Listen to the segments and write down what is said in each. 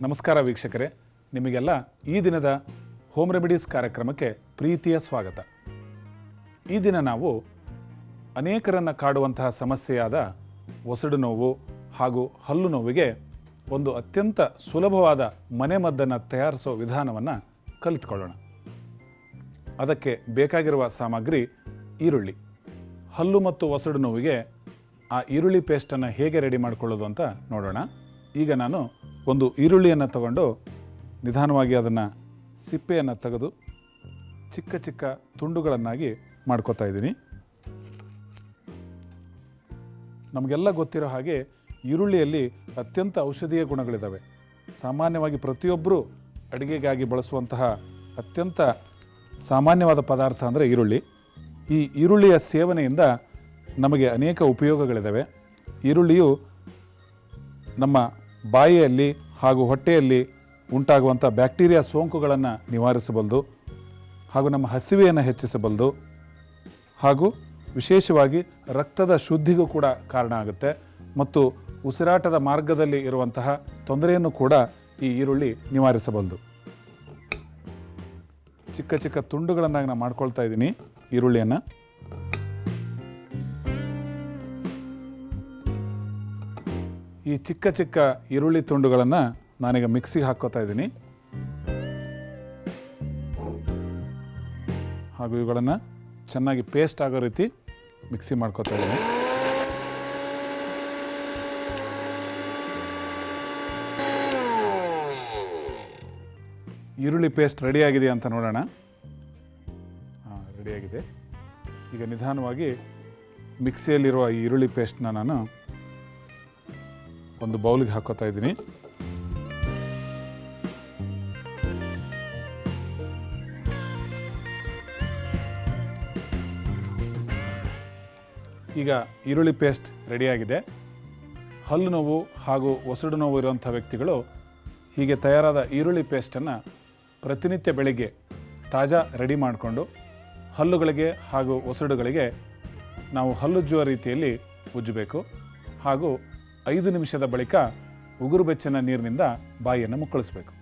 ನಮಸ್ಕಾರ ವೀಕ್ಷಕರೇ, ನಿಮಗೆಲ್ಲ ಈ ದಿನದ ಹೋಮ್ ರೆಮಿಡೀಸ್ ಕಾರ್ಯಕ್ರಮಕ್ಕೆ ಪ್ರೀತಿಯ ಸ್ವಾಗತ. ಈ ದಿನ ನಾವು ಅನೇಕರನ್ನು ಕಾಡುವಂತಹ ಸಮಸ್ಯೆಯಾದ ಒಸಡು ನೋವು ಹಾಗೂ ಹಲ್ಲು ನೋವಿಗೆ ಒಂದು ಅತ್ಯಂತ ಸುಲಭವಾದ ಮನೆಮದ್ದನ್ನು ತಯಾರಿಸೋ ವಿಧಾನವನ್ನು ಕಲಿತ್ಕೊಳ್ಳೋಣ. ಅದಕ್ಕೆ ಬೇಕಾಗಿರುವ ಸಾಮಗ್ರಿ ಈರುಳ್ಳಿ. ಹಲ್ಲು ಮತ್ತು ಒಸಡು ನೋವಿಗೆ ಆ ಈರುಳ್ಳಿ ಪೇಸ್ಟನ್ನು ಹೇಗೆ ರೆಡಿ ಮಾಡಿಕೊಳ್ಳೋದು ಅಂತ ನೋಡೋಣ. ಈಗ ನಾನು ಒಂದು ಈರುಳ್ಳಿಯನ್ನು ತಗೊಂಡು ನಿಧಾನವಾಗಿ ಅದನ್ನು ಸಿಪ್ಪೆಯನ್ನು ತೆಗೆದು ಚಿಕ್ಕ ಚಿಕ್ಕ ತುಂಡುಗಳನ್ನಾಗಿ ಮಾಡ್ಕೋತಾ ಇದ್ದೀನಿ. ನಮಗೆಲ್ಲ ಗೊತ್ತಿರೋ ಹಾಗೆ ಈರುಳ್ಳಿಯಲ್ಲಿ ಅತ್ಯಂತ ಔಷಧೀಯ ಗುಣಗಳಿದ್ದಾವೆ ಸಾಮಾನ್ಯವಾಗಿ ಪ್ರತಿಯೊಬ್ಬರೂ ಅಡುಗೆಗಾಗಿ ಬಳಸುವಂತಹ ಅತ್ಯಂತ ಸಾಮಾನ್ಯವಾದ ಪದಾರ್ಥ ಅಂದರೆ ಈರುಳ್ಳಿ. ಈ ಈರುಳ್ಳಿಯ ಸೇವನೆಯಿಂದ ನಮಗೆ ಅನೇಕ ಉಪಯೋಗಗಳಿದ್ದಾವೆ ಈರುಳ್ಳಿಯು ನಮ್ಮ ಬಾಯಿಯಲ್ಲಿ ಹಾಗೂ ಹೊಟ್ಟೆಯಲ್ಲಿ ಉಂಟಾಗುವಂಥ ಬ್ಯಾಕ್ಟೀರಿಯಾ ಸೋಂಕುಗಳನ್ನು ನಿವಾರಿಸಬಲ್ಲದು ಹಾಗೂ ನಮ್ಮ ಹಸಿವೆಯನ್ನು ಹೆಚ್ಚಿಸಬಲ್ಲದು ಹಾಗೂ ವಿಶೇಷವಾಗಿ ರಕ್ತದ ಶುದ್ಧಿಗೂ ಕೂಡ ಕಾರಣ ಆಗುತ್ತೆ. ಮತ್ತು ಉಸಿರಾಟದ ಮಾರ್ಗದಲ್ಲಿ ಇರುವಂತಹ ತೊಂದರೆಯನ್ನು ಕೂಡ ಈ ಈರುಳ್ಳಿ ನಿವಾರಿಸಬಲ್ಲದು ಚಿಕ್ಕ ಚಿಕ್ಕ ತುಂಡುಗಳನ್ನಾಗಿ ನಾನು ಮಾಡ್ಕೊಳ್ತಾ ಇದ್ದೀನಿ ಈರುಳ್ಳಿಯನ್ನು. ಈ ಚಿಕ್ಕ ಚಿಕ್ಕ ಈರುಳ್ಳಿ ತುಂಡುಗಳನ್ನು ನಾನೀಗ ಮಿಕ್ಸಿಗೆ ಹಾಕ್ಕೋತಾ ಇದ್ದೀನಿ. ಹಾಗೂ ಇವುಗಳನ್ನು ಚೆನ್ನಾಗಿ ಪೇಸ್ಟ್ ಆಗೋ ರೀತಿ ಮಿಕ್ಸಿ ಮಾಡ್ಕೋತಾ ಇದ್ದೀನಿ. ಈರುಳ್ಳಿ ಪೇಸ್ಟ್ ರೆಡಿಯಾಗಿದೆ ಅಂತ ನೋಡೋಣ. ಹಾಂ ರೆಡಿಯಾಗಿದೆ ಈಗ ನಿಧಾನವಾಗಿ ಮಿಕ್ಸಿಯಲ್ಲಿರುವ ಈ ಈರುಳ್ಳಿ ಪೇಸ್ಟ್ನ ನಾನು ಒಂದು ಬೌಲಿಗೆ ಹಾಕೋತಾ ಇದ್ದೀನಿ. ಈಗ ಈರುಳ್ಳಿ ಪೇಸ್ಟ್ ರೆಡಿಯಾಗಿದೆ ಹಲ್ಲು ನೋವು ಹಾಗೂ ಒಸಡು ನೋವು ಇರುವಂಥ ವ್ಯಕ್ತಿಗಳು ಹೀಗೆ ತಯಾರಾದ ಈರುಳ್ಳಿ ಪೇಸ್ಟನ್ನು ಪ್ರತಿನಿತ್ಯ ಬೆಳಿಗ್ಗೆ ತಾಜಾ ರೆಡಿ ಮಾಡಿಕೊಂಡು ಹಲ್ಲುಗಳಿಗೆ ಹಾಗೂ ಒಸಡುಗಳಿಗೆ ನಾವು ಹಲ್ಲುಜ್ಜುವ ರೀತಿಯಲ್ಲಿ ಉಜ್ಜಬೇಕು ಹಾಗೂ ಐದು ನಿಮಿಷದ ಬಳಿಕ ಉಗುರು ಬೆಚ್ಚನ ನೀರಿನಿಂದ ಬಾಯಿಯನ್ನು ಮುಕ್ಕಳಿಸ್ಬೇಕು.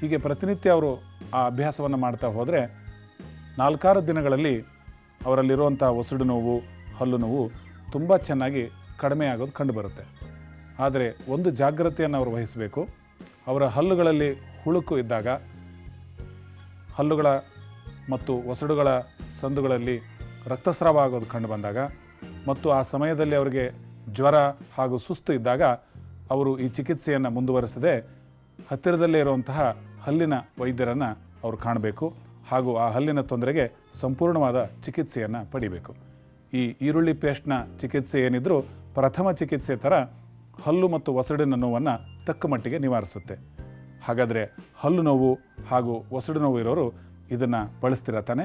ಹೀಗೆ ಪ್ರತಿನಿತ್ಯ ಅವರು ಆ ಅಭ್ಯಾಸವನ್ನು ಮಾಡ್ತಾ ಹೋದರೆ ನಾಲ್ಕಾರು ದಿನಗಳಲ್ಲಿ ಅವರಲ್ಲಿರುವಂಥ ಒಸಡು ನೋವು, ಹಲ್ಲು ನೋವು ತುಂಬ ಚೆನ್ನಾಗಿ ಕಡಿಮೆ ಆಗೋದು ಕಂಡುಬರುತ್ತೆ. ಆದರೆ ಒಂದು ಜಾಗ್ರತೆಯನ್ನು ಅವರು ವಹಿಸಬೇಕು. ಅವರ ಹಲ್ಲುಗಳಲ್ಲಿ ಹುಳುಕು ಇದ್ದಾಗ ಹಲ್ಲುಗಳ ಮತ್ತು ಒಸಡುಗಳ ಸಂದುಗಳಲ್ಲಿ ರಕ್ತಸ್ರಾವ ಆಗೋದು ಕಂಡು ಬಂದಾಗ ಮತ್ತು ಆ ಸಮಯದಲ್ಲಿ ಅವರಿಗೆ ಜ್ವರ ಹಾಗೂ ಸುಸ್ತು ಇದ್ದಾಗ ಅವರು ಈ ಚಿಕಿತ್ಸೆಯನ್ನು ಮುಂದುವರೆಸದೆ ಹತ್ತಿರದಲ್ಲೇ ಇರುವಂತಹ ಹಲ್ಲಿನ ವೈದ್ಯರನ್ನು ಅವರು ಕಾಣಬೇಕು ಹಾಗೂ ಆ ಹಲ್ಲಿನ ತೊಂದರೆಗೆ ಸಂಪೂರ್ಣವಾದ ಚಿಕಿತ್ಸೆಯನ್ನು ಪಡಿಬೇಕು. ಈ ಈರುಳ್ಳಿ ಪೇಸ್ಟ್ನ ಚಿಕಿತ್ಸೆ ಏನಿದ್ರೂ ಪ್ರಥಮ ಚಿಕಿತ್ಸೆ ಥರ ಹಲ್ಲು ಮತ್ತು ಒಸಡಿನ ನೋವನ್ನು ತಕ್ಕ ಮಟ್ಟಿಗೆ ನಿವಾರಿಸುತ್ತೆ. ಹಾಗಾದರೆ ಹಲ್ಲು ನೋವು ಹಾಗೂ ಒಸಡು ನೋವು ಇರೋರು ಇದನ್ನು ಬಳಸ್ತಿರ ತಾನೆ?